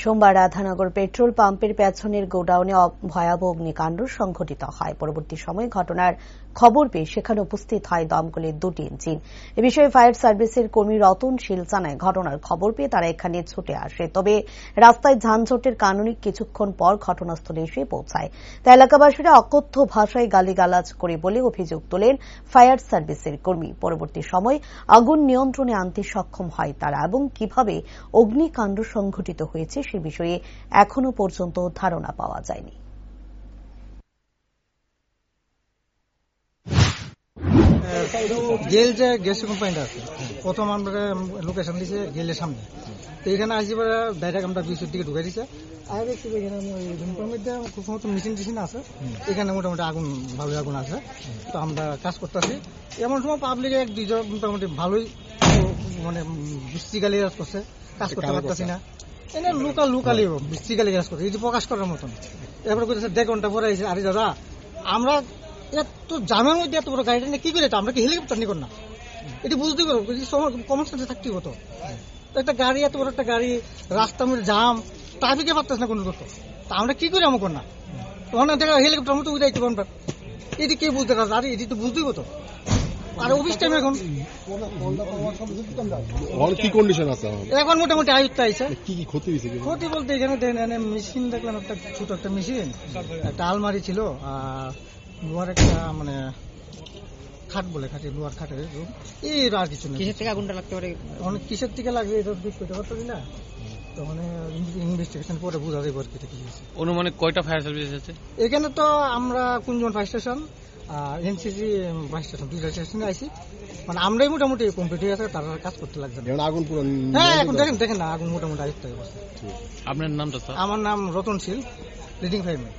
সোমবার রাধানগর পেট্রোল পাম্পের পেছনের গোডাউনে ভয়াবহ অগ্নিকাণ্ড সংঘটিত হয়। পরবর্তী সময়ে ঘটনার খবর পেয়ে সেখানে উপস্থিত হয় দমকলের দুটি ইঞ্জিন। এ বিষয়ে ফায়ার সার্ভিসের কর্মী রতন শীল জানায়, ঘটনার খবর পেয়ে তারা এখানে ছুটে আসে। তবে রাস্তায় যানজটের কারণে কিছুক্ষণ পর ঘটনাস্থলে এসে পৌঁছায়। তা এলাকাবাসীরা অকথ্য ভাষায় গালিগালাজ করে বলে অভিযোগ তোলেন ফায়ার সার্ভিসের কর্মী। পরবর্তী সময় আগুন নিয়ন্ত্রণে আনতে সক্ষম হয় তারা এবং কীভাবে অগ্নিকাণ্ড সংঘটিত হয়েছে সে বিষয়ে এখনও পর্যন্ত ধারণা পাওয়া যায়নি। গেল যে গ্যাস কোম্পানিটা আছে প্রথম আমরা লোকেশন দিয়েছে গেলের সামনে। তো এখানে আসি পরে ডাইরেক্ট আমরা বিশের দিকে ঢুকে দিছে। আর দেখছি এখানে রুমের মধ্যে খুব সময় মেশিন টেশিন আছে। এখানে মোটামুটি আগুন, ভালোই আগুন আছে। তো আমরা কাজ করতেছি। এমন সময় পাবলিক এক দুইজন মোটামুটি ভালোই মানে বৃষ্টি গালি কাজ করছে কাজ করতে পারতেছি না। এনে লোকাল লোকালি বৃষ্টি গালি কাজ করছে এই যে প্রকাশ করার মতন। এরপরে কইতেছে দেড় ঘণ্টা পরে এসে আরে দাদা, আমরা এত জামের মধ্যে এত বড় গাড়িটা নিয়ে কি করে? আমরা কি হেলিকপ্টার নিয়ে না? এটি বুঝতে পারব কমন সেন্সে থাকতে হতো একটা গাড়ি, এত বড় একটা গাড়ি, রাস্তার মধ্যে জাম ট্রাফিকে পারতেছে না কোনো করতো তা আমরা কি করে আমো না? তখন দেখা হেলিকপ্টার মতো উড়াইতে পারব এটি কে বুঝতে পারছে? আরে, এটি তো বুঝতেই হতো আর অফিস টাইম এখন। এখন কি কন্ডিশন আছে এখন? এখন মোটামুটি আয়ুত্ত আইছে। কি কি ক্ষতি হয়েছে ক্ষতি বলতে এখানে মেশিন দেখলাম একটা ছোট একটা মেশিন একটা আলমারি ছিল আর লোহার একটা মানে খাট বলে খাটে লোহার খাটের room। এই আর কিছু নেই। কিসের থেকে আগুনটা লাগতে পারে? অনেক কিসের থেকে লাগবে এটা ঠিক করতে পারতো না। তো মানে ইনভেস্টিগেশন পরে বোঝা যাবে আর কি এটা কি হয়েছে। অনুমানিক কয়টা ফায়ার সার্ভিস আছে? এখানে তো আমরা কুঞ্জন fire station NCC fire station দুইটা স্টেশনে আইসি মানে আমরাই মোটামুটি কমপ্লিট হয়ে আছে তারা কাজ করতে লাগছে। এখন আগুন পুরো হ্যাঁ এখন দেখেন দেখেন না আগুন মোটামুটি আয়ত্ত হয়ে আপনার নামটা স্যার? আমার নাম রতন শীল লিডিং ফায়ারম্যান